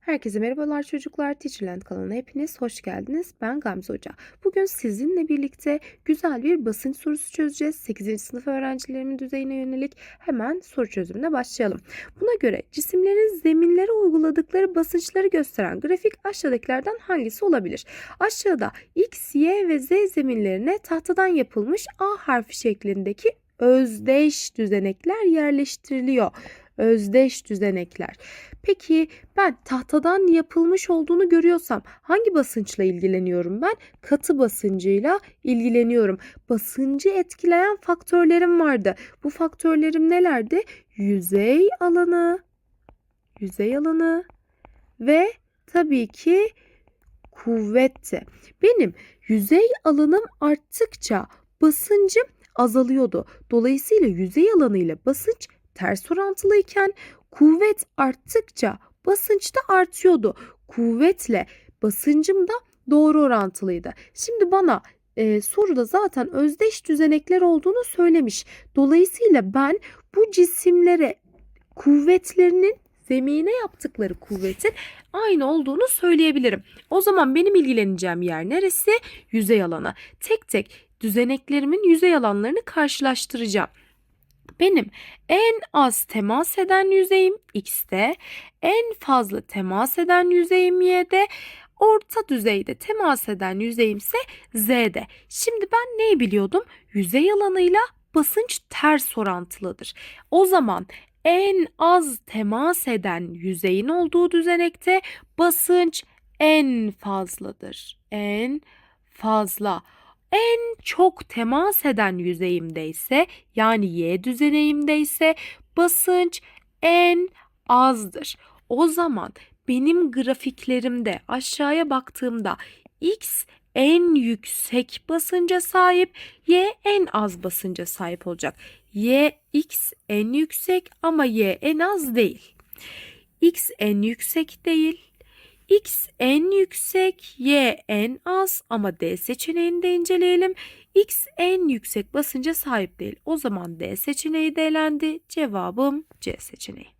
Herkese merhabalar çocuklar. Teacherland kanalına hepiniz hoş geldiniz. Ben Gamze Hoca. Bugün sizinle birlikte güzel bir basınç sorusu çözeceğiz. 8. sınıf öğrencilerimin düzeyine yönelik hemen soru çözümüne başlayalım. Buna göre cisimlerin zeminlere uyguladıkları basınçları gösteren grafik aşağıdakilerden hangisi olabilir? Aşağıda X, Y ve Z zeminlerine tahtadan yapılmış A harfi şeklindeki özdeş düzenekler yerleştiriliyor. Özdeş düzenekler. Peki ben tahtadan yapılmış olduğunu görüyorsam hangi basınçla ilgileniyorum ben? Katı basıncıyla ilgileniyorum. Basıncı etkileyen faktörlerim vardı. Bu faktörlerim nelerdi? Yüzey alanı, yüzey alanı ve tabii ki kuvvetti. Benim yüzey alanım arttıkça basıncım azalıyordu. Dolayısıyla yüzey alanı ile basınç ters orantılıyken kuvvet arttıkça basınç da artıyordu. Kuvvetle basıncım da doğru orantılıydı. Şimdi bana e, soruda zaten özdeş düzenekler olduğunu söylemiş. Dolayısıyla ben bu cisimlere kuvvetlerinin zemine yaptıkları kuvvetin aynı olduğunu söyleyebilirim. O zaman benim ilgileneceğim yer neresi? Yüzey alanı. Tek tek düzeneklerimin yüzey alanlarını karşılaştıracağım. Benim en az temas eden yüzeyim X'te, en fazla temas eden yüzeyim Y'de, orta düzeyde temas eden yüzeyim ise Z'de. Şimdi ben neyi biliyordum? Yüzey alanıyla basınç ters orantılıdır. O zaman en az temas eden yüzeyin olduğu düzenekte basınç en fazladır. En fazla. En çok temas eden yüzeyimde ise yani y düzeneyimde ise basınç en azdır. O zaman benim grafiklerimde aşağıya baktığımda x en yüksek basınca sahip, y en az basınca sahip olacak. y x en yüksek ama y en az değil. x en yüksek değil. X en yüksek, Y en az ama D seçeneğini de inceleyelim. X en yüksek basınca sahip değil. O zaman D seçeneği de elendi. Cevabım C seçeneği.